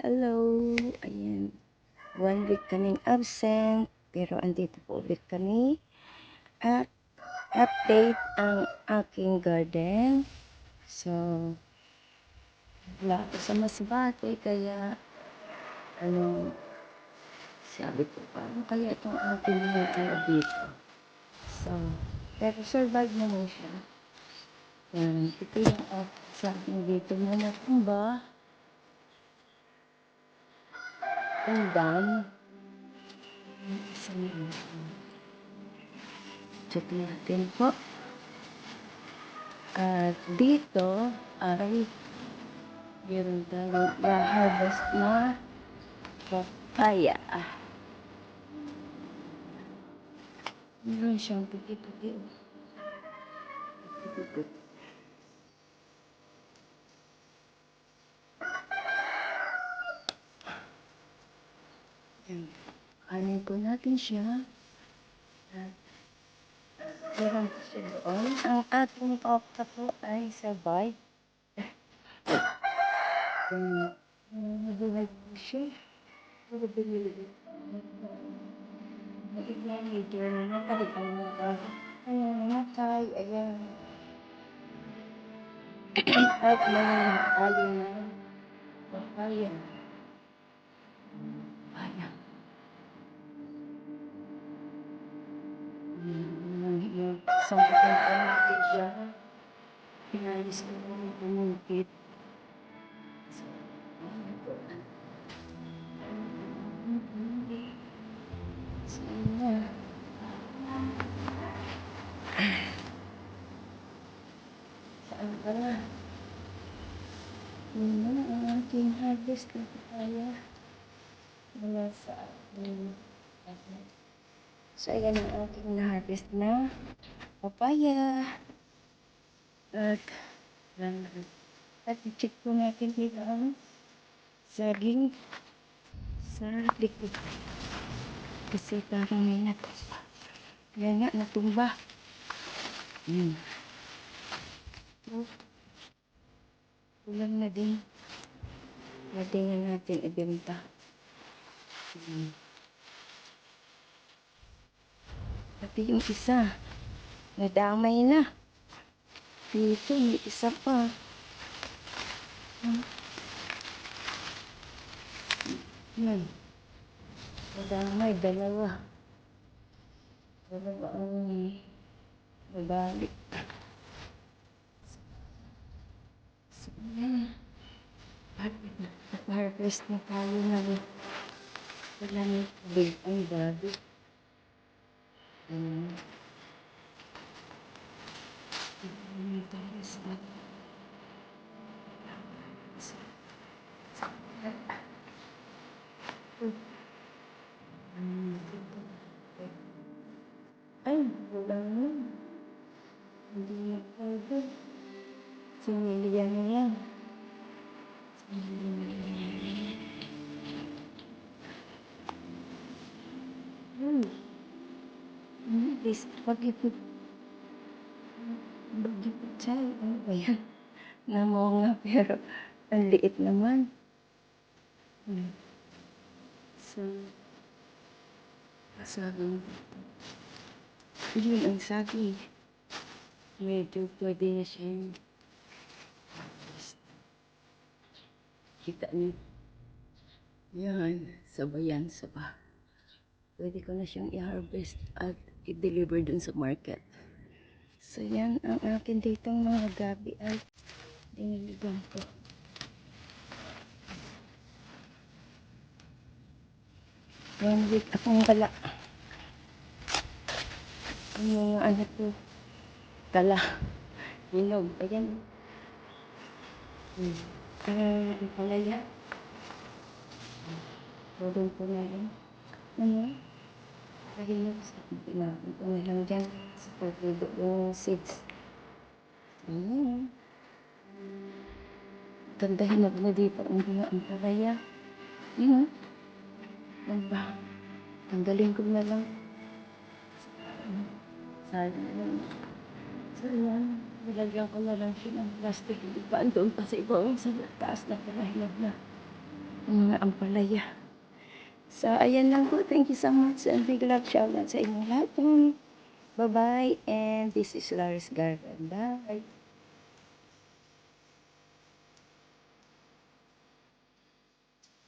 Hello! Ayan. One week kaming absent. Pero andito po ulit kami. At update ang aking garden. So, wala ako sa masbate. Kaya, ano, sabi ko, paano kaya itong aking ano dito? So, pero survive naman siya. Yan. Ito yung uh, sa akin dito na natumba. Ang dam. Check natin po. At dito ay meron tayong ma-harvest na papaya. Meron siyang puti-puti. oh. Puti-puti. Kanin po natin siya. At meron siya doon. Ang ating papa po ay sabay. Yan. Nabuhay po siya. Ayan, medyo nakalitan na ba? Ayan, natay. Ayan. At may tayo na papaya. Papaya. Yung isang pupunta natin siya. Pinalis ko na yung pumungkit. Saan ka na? Yun na ang aking harvest na papaya. Mula sa ating So, ayan ang aking na-harvest na papaya. At, at i-check po natin dito ang saging sa likod. Kasi parang may natumba. Yan nga, natumba. Hmm. Oh. Kulang na din. Pwede nga natin ibenta. Hmm. Pati yung isa, nadamay na. Dito, may isa pa. Hmm. Yan. Nadamay, dalawa. Dalawa ang nabalik. So, yan. Harvest na tayo ng wala na tubig ang. Mm. Mm, tapos na. Mm. Ay, wala na. Hindi na pwede. Siniliya na yan. Hmm. Hmm, please, pag-ipot. Pag-ipot siya. Ano ba yan? Namunga, pero ang liit naman. Hmm. So, saging. Yun ang saging. Medyo pwede na siyang kita niyo. Yan, sabayan sa ba. Pwede ko na siyang i-harvest at i-deliver dun sa market. So, yan ang akin ditong mga gabi ay diniligan ko. One week akong wala. Yung mga ano ko, tala, hinog, ayan. Hmm. Ang palaya. Tulong ko na rin. Ano? Kahinog sa pinapin ko na lang dyan sa pagludo yung seeds. Ayan. Ganda hinog na dito ang mga ang palaya. Yun, Ano ba? Tanggalin ko na lang. Sana, ano, sana, nilagyan ko na lang siya ng plastic. Hindi pa andun pa sa ibang sa taas na palahilag na mga ampalaya. So, ayan lang po. Thank you so much and big love shout out sa inyo lahat. Bye-bye and this is Lars Garden. Bye.